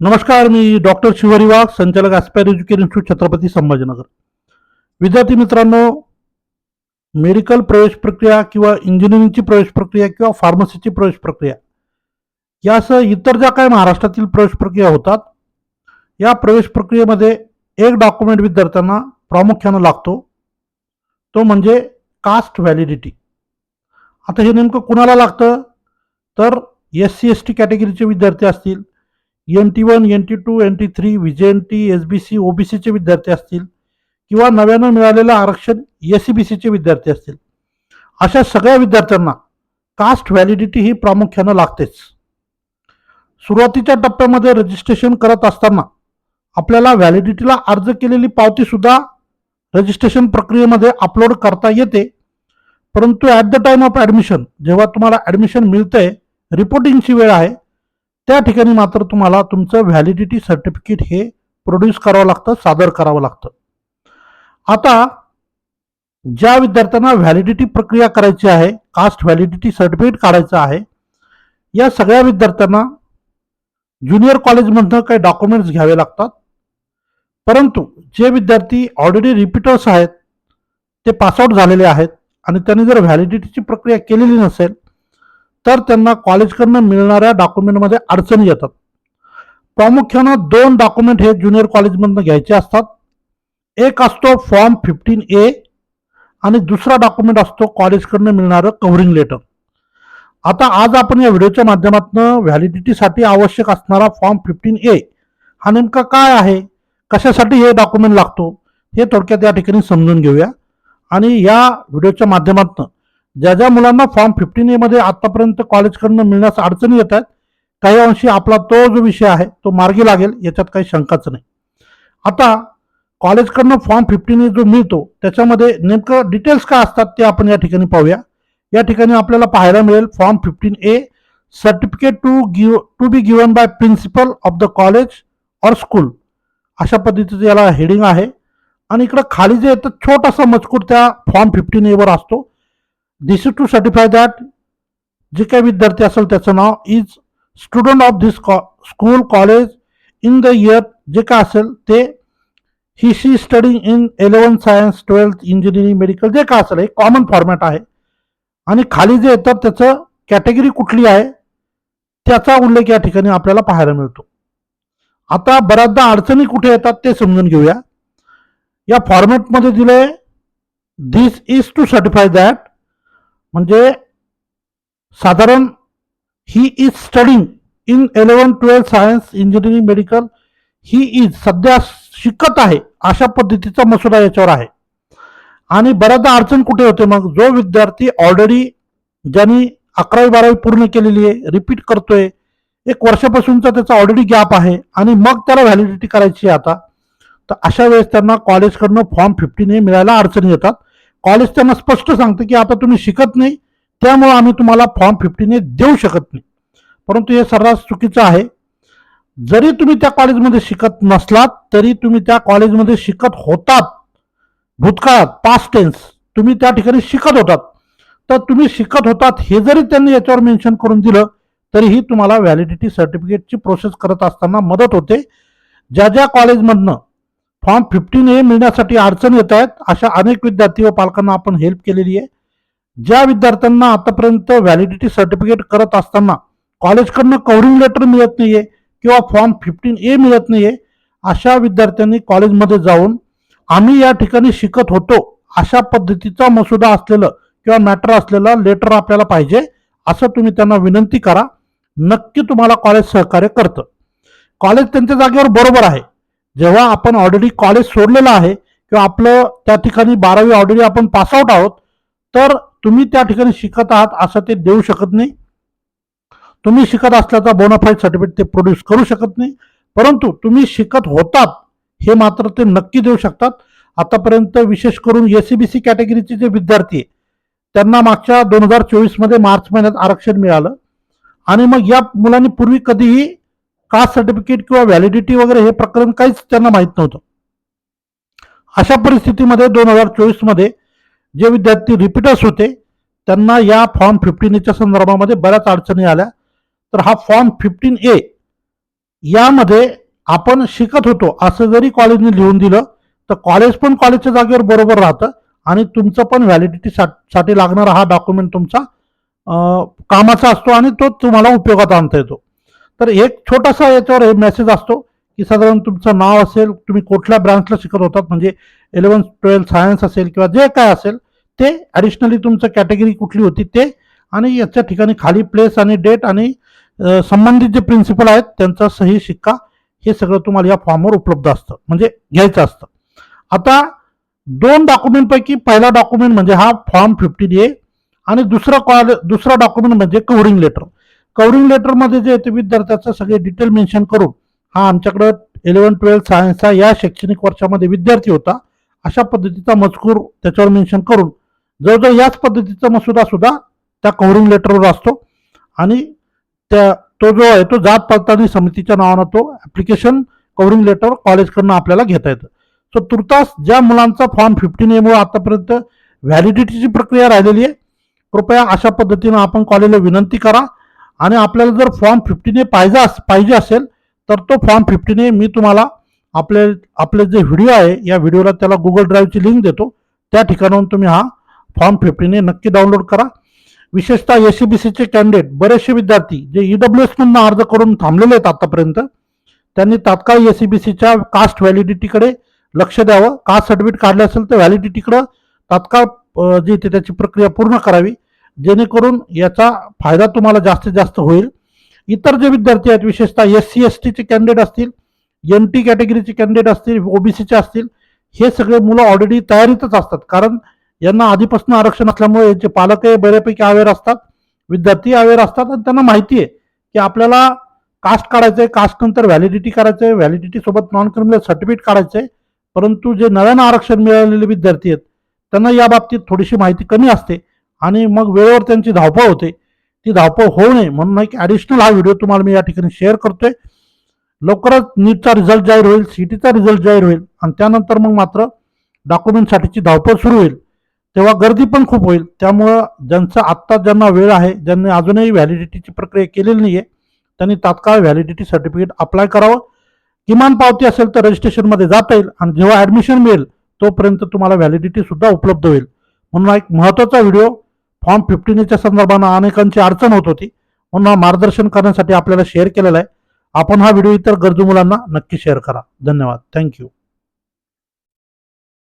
नमस्कार मी डॉक्टर शिवरी वाघ संचालक aspire education institute Chhatrapati Sambhajinagar. विद्यार्थी मित्रांनो मेडिकल प्रवेश प्रक्रिया किंवा इंजिनिअरिंगची प्रवेश प्रक्रिया किंवा फार्मसीची प्रवेश प्रक्रिया यासह इतर ज्या काही महाराष्ट्रातील प्रवेश प्रक्रिया होतात या प्रवेश प्रक्रियेमध्ये एक डॉक्युमेंट विद्यार्थ्यांना प्रामुख्यानं लागतो. तो म्हणजे कास्ट व्हॅलिडिटी आता हे नेमकं कुणाला लागतं? तर एस सी एस टी कॅटेगरीचे विद्यार्थी असतील N T one N T two N T three V J N T S B C O B सीचे विद्यार्थी असतील किंवा नव्यानं मिळालेलं आरक्षण एस सी बी सीचे विद्यार्थी असतील. अशा सगळ्या विद्यार्थ्यांना कास्ट व्हॅलिडिटी ही प्रामुख्यानं लागतेच. सुरुवातीच्या टप्प्यामध्ये रजिस्ट्रेशन करत असताना आपल्याला व्हॅलिडिटीला अर्ज केलेली पावतीसुद्धा रजिस्ट्रेशन प्रक्रियेमध्ये अपलोड करता येते. परंतु at the time of admission जेव्हा तुम्हाला ॲडमिशन मिळतंय रिपोर्टिंगची वेळ आहे त्या ठिकाणी मात्र तुम्हाला तुमचं व्हॅलिडिटी सर्टिफिकेट हे प्रोड्यूस करावं लागतं सादर करावं लागतं. आता ज्या विद्यार्थ्यांना व्हॅलिडिटी प्रक्रिया करायची आहे कास्ट व्हॅलिडिटी सर्टिफिकेट काढायचं आहे या सगळ्या विद्यार्थ्यांना ज्युनियर कॉलेजमधनं काही डॉक्युमेंट्स घ्यावे लागतात. परंतु जे विद्यार्थी ऑलरेडी रिपीटर्स आहेत ते पासआउट झालेले आहेत आणि त्यांनी जर व्हॅलिडिटीची प्रक्रिया केलेली नसेल तर त्यांना कॉलेजकडनं मिळणाऱ्या डॉक्युमेंटमध्ये अडचणी येतात. प्रामुख्यानं दोन डॉक्युमेंट हे ज्युनियर कॉलेजमधनं घ्यायचे असतात. एक असतो फॉर्म फिफ्टीन ए आणि दुसरा डॉक्युमेंट असतो कॉलेजकडनं मिळणारं कव्हरिंग लेटर. आता आज आपण या व्हिडिओच्या माध्यमातून व्हॅलिडिटीसाठी आवश्यक असणारा फॉर्म फिफ्टीन ए हा नेमका काय आहे? कशासाठी हे डॉक्युमेंट लागतो? हे थोडक्यात या ठिकाणी समजून घेऊया. आणि या व्हिडिओच्या माध्यमातून ज्या ज्या मुलांना फॉर्म फिफ्टीन ए मध्ये आतापर्यंत कॉलेजकडनं मिळण्यास अडचणी येत आहेत काही अंशी आपला तो जो विषय आहे तो मार्गी लागेल याच्यात काही शंकाच नाही. आता कॉलेजकडनं फॉर्म फिफ्टीन ए जो मिळतो त्याच्यामध्ये नेमकं डिटेल्स काय असतात ते आपण या ठिकाणी पाहूया. या ठिकाणी आपल्याला पाहायला मिळेल form fifteen A certificate to give to be given by principal of the college or school अशा पद्धतीचं याला हेडिंग आहे. आणि इकडं खाली जे येतं छोटासा मजकूर त्या फॉर्म फिफ्टीन एवर असतो. This is to certify that जे काही विद्यार्थी असेल त्याचं नाव is student of this school college in the year जे काय असेल ते he she studying in eleven science twelfth engineering medical जे काय असेल हे कॉमन फॉर्मॅट आहे. आणि खाली जे येतात त्याचं कॅटेगरी कुठली आहे? त्याचा उल्लेख या ठिकाणी आपल्याला पाहायला मिळतो. आता बऱ्याचदा अडचणी कुठे येतात ते समजून घेऊया. या फॉर्मॅटमध्ये दिले this is to certify that म्हणजे साधारण he is studying in eleven twelfth science engineering medical he is सध्या शिकत आहे अशा पद्धतीचा मसुदा याच्यावर आहे. आणि बऱ्याचदा अडचण कुठे होते मग? जो विद्यार्थी ऑलरेडी ज्यांनी अकरावी बारावी पूर्ण केलेली आहे रिपीट करतोय एक वर्षापासूनचा त्याचा ऑलरेडी गॅप आहे आणि मग त्याला व्हॅलिडिटी करायची आहे आता तर अशा वेळेस त्यांना कॉलेजकडनं फॉर्म फिफ्टीन हे मिळायला अडचणी येतात. कॉलेज त्यांना स्पष्ट सांगतं की आता तुम्ही शिकत नाही त्यामुळं आम्ही तुम्हाला फॉर्म फिफ्टीन ए देऊ शकत नाही. परंतु हे सर्रास चुकीचं आहे. जरी तुम्ही त्या कॉलेजमध्ये शिकत नसलात तरी तुम्ही त्या कॉलेजमध्ये शिकत होतात. भूतकाळात पास्ट टेन्स तुम्ही त्या ठिकाणी शिकत होतात. तर तुम्ही शिकत होतात हे जरी त्यांनी याच्यावर मेन्शन करून दिलं तरीही तुम्हाला व्हॅलिडिटी सर्टिफिकेटची प्रोसेस करत असताना मदत होते. ज्या ज्या कॉलेजमधनं फॉर्म फिफ्टीन ए मिळण्यासाठी अडचण येत आहेत. अशा अनेक विद्यार्थी व पालकांना आपण हेल्प केलेली आहे. ज्या विद्यार्थ्यांना आतापर्यंत व्हॅलिडिटी सर्टिफिकेट करत असताना कॉलेजकडनं कव्हरिंग लेटर मिळत नाहीये किंवा फॉर्म फिफ्टीन ए मिळत नाहीये अशा विद्यार्थ्यांनी कॉलेजमध्ये जाऊन आम्ही या ठिकाणी शिकत होतो. अशा पद्धतीचा मसुदा असलेलं किंवा मॅटर असलेलं लेटर आपल्याला पाहिजे असं तुम्ही त्यांना विनंती करा. नक्की तुम्हाला कॉलेज सहकार्य करतं. कॉलेज त्यांच्या जागेवर बरोबर आहे. जेव्हा आपण ऑलरेडी कॉलेज सोडलेलं आहे किंवा आपलं त्या ठिकाणी बारावी ऑलरेडी आपण पासआउट आहोत तर तुम्ही त्या ठिकाणी शिकत आहात असं ते देऊ शकत नाही. तुम्ही शिकत असल्याचा बोनाफाईड सर्टिफिकेट ते प्रोड्यूस करू शकत नाही. परंतु तुम्ही शिकत होतात हे मात्र ते नक्की देऊ शकतात. आतापर्यंत विशेष करून एस सी बी सी कॅटेगरीचे जे विद्यार्थी आहे त्यांना मागच्या दोन हजार चोवीसमध्ये मार्च महिन्यात आरक्षण मिळालं. आणि मग या मुलांनी पूर्वी कधीही कास्ट सर्टिफिकेट किंवा व्हॅलिडिटी वगैरे हे प्रकरण काहीच त्यांना माहीत नव्हतं. अशा परिस्थितीमध्ये दोन हजार चोवीसमध्ये जे विद्यार्थी रिपीटर्स होते त्यांना या फॉर्म फिफ्टीन एच्या संदर्भामध्ये बऱ्याच अडचणी आल्या. तर हा फॉर्म फिफ्टीन ए यामध्ये आपण शिकत होतो. असं जरी कॉलेजने लिहून दिलं तर कॉलेज पण कॉलेजच्या जागेवर बरोबर राहतं आणि तुमचं पण व्हॅलिडिटी साठी लागणारा हा डॉक्युमेंट तुमचा कामाचा असतो आणि तो तुम्हाला उपयोगात आणता येतो. तर एक छोटासा याच्यावर मेसेज असतो की साधारण तुमचं नाव असेल तुम्ही कुठल्या ब्रांचला शिकत होतात म्हणजे इलेव्हन ट्वेल्थ सायन्स असेल किंवा जे काय असेल ते ॲडिशनली तुमचं कॅटेगरी कुठली होती ते आणि याच्या ठिकाणी खाली प्लेस आणि डेट आणि संबंधित जे प्रिन्सिपल आहेत त्यांचा सही शिक्का हे सगळं तुम्हाला या फॉर्मवर उपलब्ध असतं म्हणजे घ्यायचं असतं. आता दोन डॉक्युमेंटपैकी पहिला डॉक्युमेंट म्हणजे हा फॉर्म फिफ्टीन ए आणि दुसरा कॉल दुसरा डॉक्युमेंट म्हणजे कव्हरिंग लेटर कवरिंग लेटरमध्ये जे येते विद्यार्थ्याचं सगळे डिटेल मेन्शन करून हा आमच्याकडं इलेव्हन ट्वेल्थ सायन्सचा या शैक्षणिक वर्षामध्ये विद्यार्थी होता अशा पद्धतीचा मजकूर त्याच्यावर मेन्शन करून जवळजवळ याच पद्धतीचा मसुदा सुद्धा त्या कव्हरिंग लेटरवर असतो. आणि त्या तो जो आहे तो जात पडताळणी समितीच्या नावानं तो ॲप्लिकेशन कव्हरिंग लेटर कॉलेजकडनं आपल्याला घेता येतं. सो तुर्तास ज्या मुलांचा फॉर्म फिफ्टीन एमुळे आतापर्यंत व्हॅलिडिटीची प्रक्रिया राहिलेली आहे कृपया अशा पद्धतीनं आपण कॉलेजला विनंती करा. आणि आपल्याला जर फॉर्म फिफ्टीन ए पाहिजे अस- पाहिजे असेल तर तो फॉर्म फिफ्टीन ए मी तुम्हाला आपले आपले जे व्हिडिओ आहे या व्हिडिओला त्याला गुगल ड्राईव्हची लिंक देतो. त्या ठिकाणाहून तुम्ही हा फॉर्म फिफ्टीन ए नक्की डाउनलोड करा. विशेषतः एस सी बी सीचे कॅन्डिडेट बरेचसे विद्यार्थी जे ई डब्ल्यू एस अर्ज करून थांबलेले आहेत आतापर्यंत त्यांनी तात्काळ एस सी बी सीच्या कास्ट व्हॅलिडिटीकडे लक्ष द्यावं. कास्ट सर्टिफिकेट काढले असेल तर व्हॅलिडिटीकडं तात्काळ जी ते त्याची प्रक्रिया पूर्ण करावी. जेणेकरून याचा फायदा तुम्हाला जास्तीत जास्त होईल. इतर जे विद्यार्थी आहेत विशेषतः एस सी एस टीचे कॅन्डिडेट असतील एन टी कॅटेगरीचे कॅन्डिडेट असतील ओबीसीचे असतील हे सगळे मुलं ऑलरेडी तयारीतच असतात. कारण यांना आधीपासून आरक्षण असल्यामुळे यांचे पालकही बऱ्यापैकी अवेअर असतात विद्यार्थी अवेअर असतात आणि त्यांना माहिती आहे की आपल्याला कास्ट काढायचं आहे कास्ट नंतर व्हॅलिडिटी करायचं आहे व्हॅलिडिटी सोबत नॉन क्रिमिनल सर्टिफिकेट काढायचं आहे परंतु जे नव्यानं आरक्षण मिळालेले विद्यार्थी आहेत त्यांना या बाबतीत थोडीशी माहिती कमी असते. आणि मग वेळेवर त्यांची धावपळ होते. ती धावपळ होऊ नये म्हणून एक ॲडिशनल हा व्हिडिओ तुम्हाला मी या ठिकाणी शेअर करतोय. लवकरच नीटचा रिझल्ट जाहीर होईल सीटीचा रिझल्ट जाहीर होईल आणि त्यानंतर मग मात्र डॉक्युमेंटसाठीची धावपळ सुरू होईल. तेव्हा गर्दी पण खूप होईल. त्यामुळं ज्यांचा आत्ता ज्यांना वेळ आहे ज्यांनी अजूनही व्हॅलिडिटीची प्रक्रिया केलेली नाही आहे त्यांनी तात्काळ व्हॅलिडिटी सर्टिफिकेट अप्लाय करावं. किमान पावती असेल तर रजिस्ट्रेशनमध्ये जाता येईल आणि जेव्हा ॲडमिशन मिळेल तोपर्यंत तुम्हाला व्हॅलिडिटी सुद्धा उपलब्ध होईल. म्हणून हा एक महत्त्वाचा व्हिडिओ फॉर्म फिफ्टीनच्या संदर्भानं अनेकांची अडचण होत होती. म्हणून हा मार्गदर्शन करण्यासाठी आपल्याला शेअर केलेला आहे. आपण हा व्हिडिओ इतर गरजू मुलांना नक्की शेअर करा. धन्यवाद. थँक्यू